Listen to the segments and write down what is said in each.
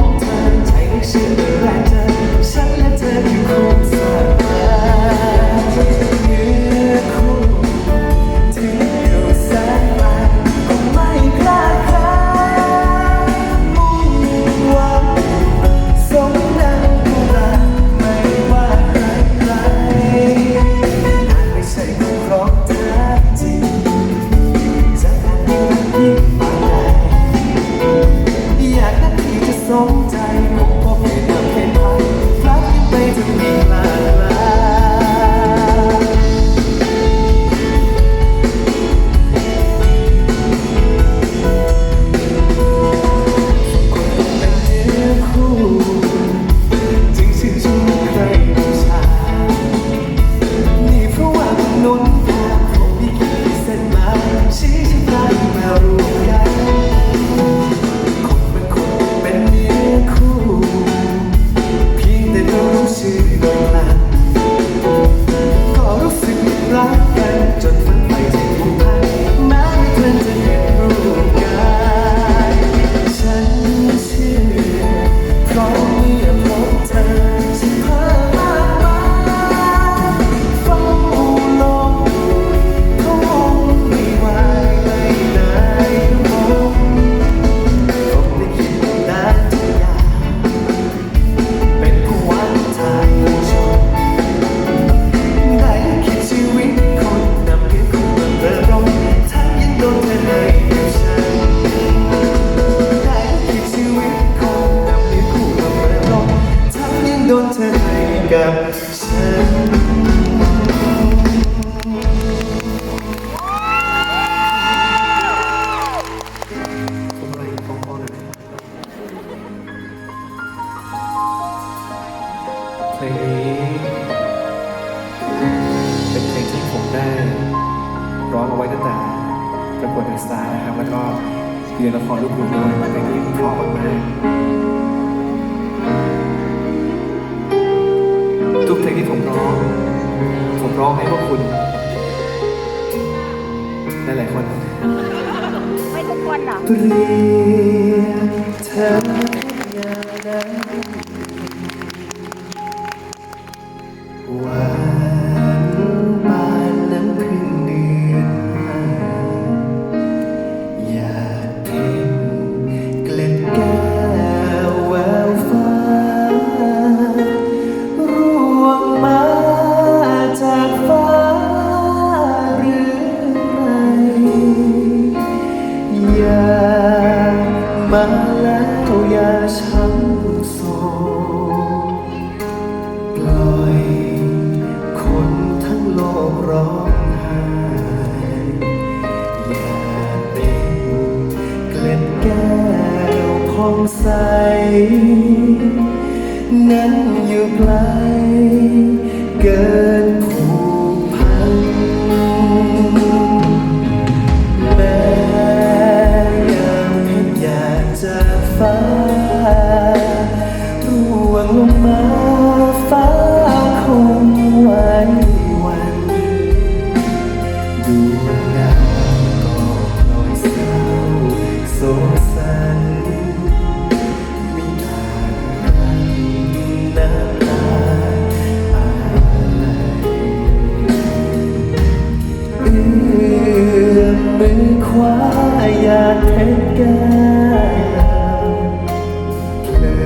บเธอ ว่าอยากเห็นกันเลิ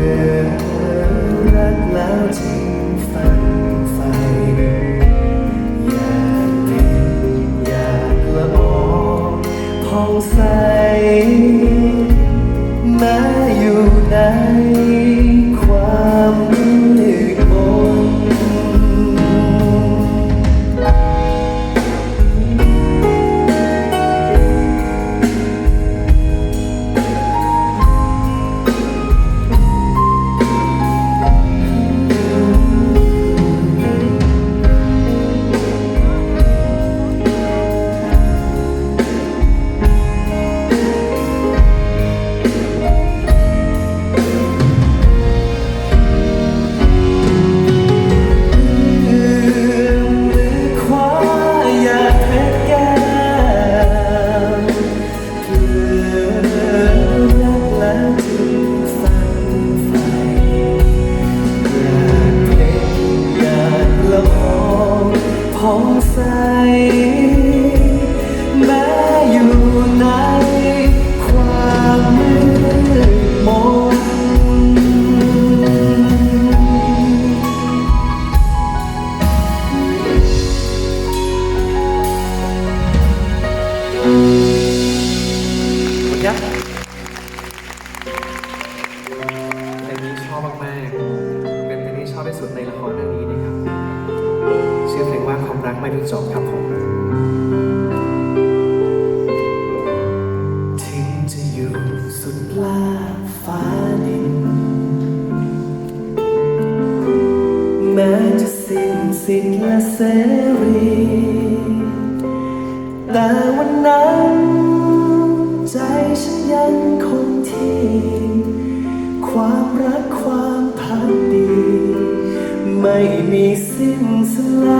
รักแล้วทิ้งฝันไฟอยากเห็นอยากละอองผ่องใสแม้อยู่ในความ คุณยัเพลงนี้ชอบมากๆ เป็นที่ชอบที่สุดในละครเรื่องนี้นะครับ ชื่อเพลงว่าความรักไม่มีจบครับผมถึงจะอยู่สุดลาฟ้าดินแม้จะสิ้นสิทธิ์และเสรี แต่วันนั้น ใจฉันยังคงที่ความรักความพักดี ไม่มีสิ้นสลาย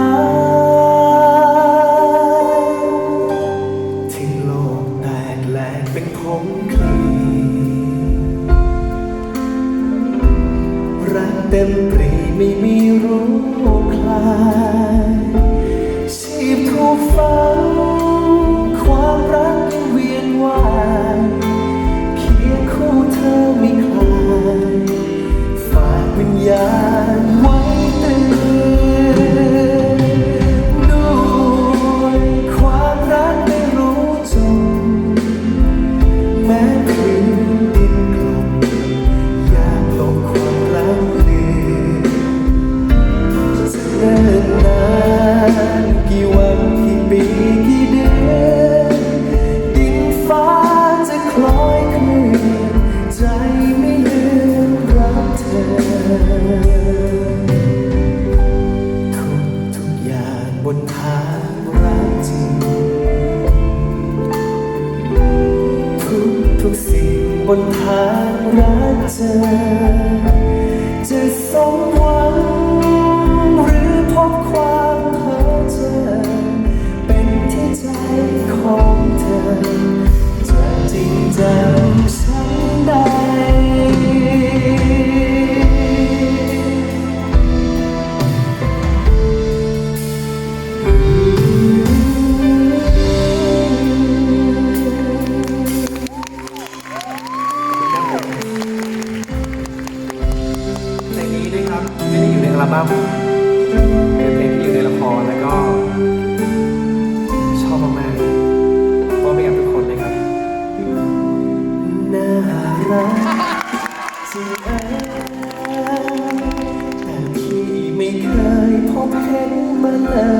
เห็นบันลั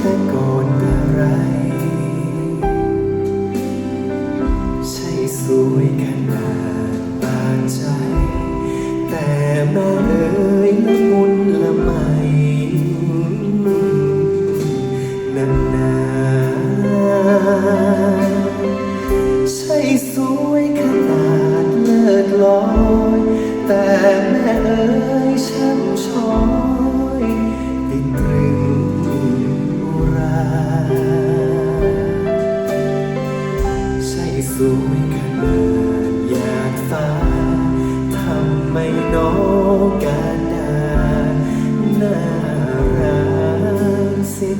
แต่ก่อนเะไร ใช่สวยขนาดปาใจ แต่แม่เอ๋ยละมุนละไมนานใช่สวยขนาดเลิศลอย แต่แม่เอ๋ยช่ำชอง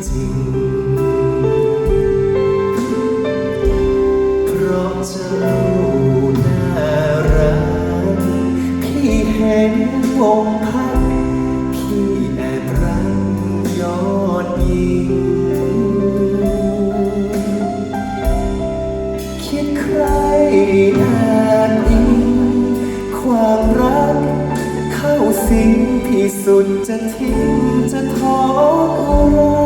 จริง เพราะเจ้าน่ารักพี่เห็นวงพันพี่แอบรักยอดยิงคิดใครอ่านอิงความรักเข้าสิงพี่สุดจะทิ้งจะท้อกูร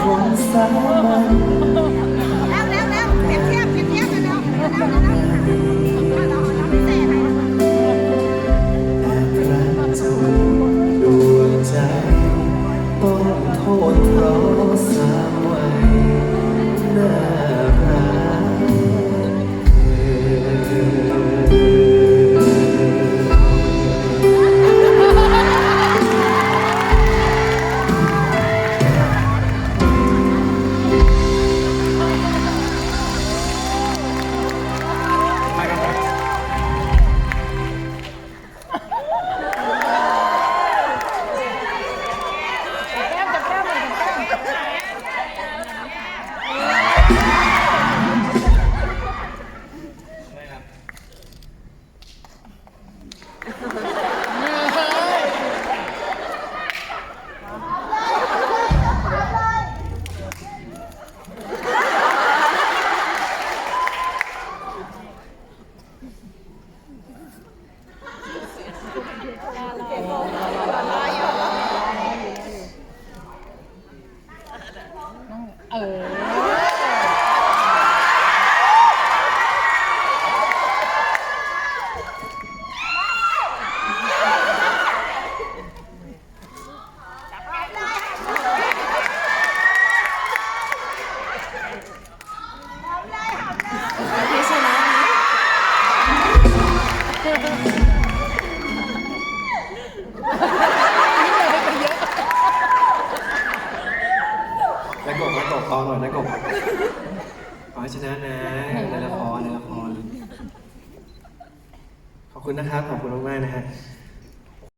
คนสามัญ นะครับ ขอบคุณมากๆนะฮะ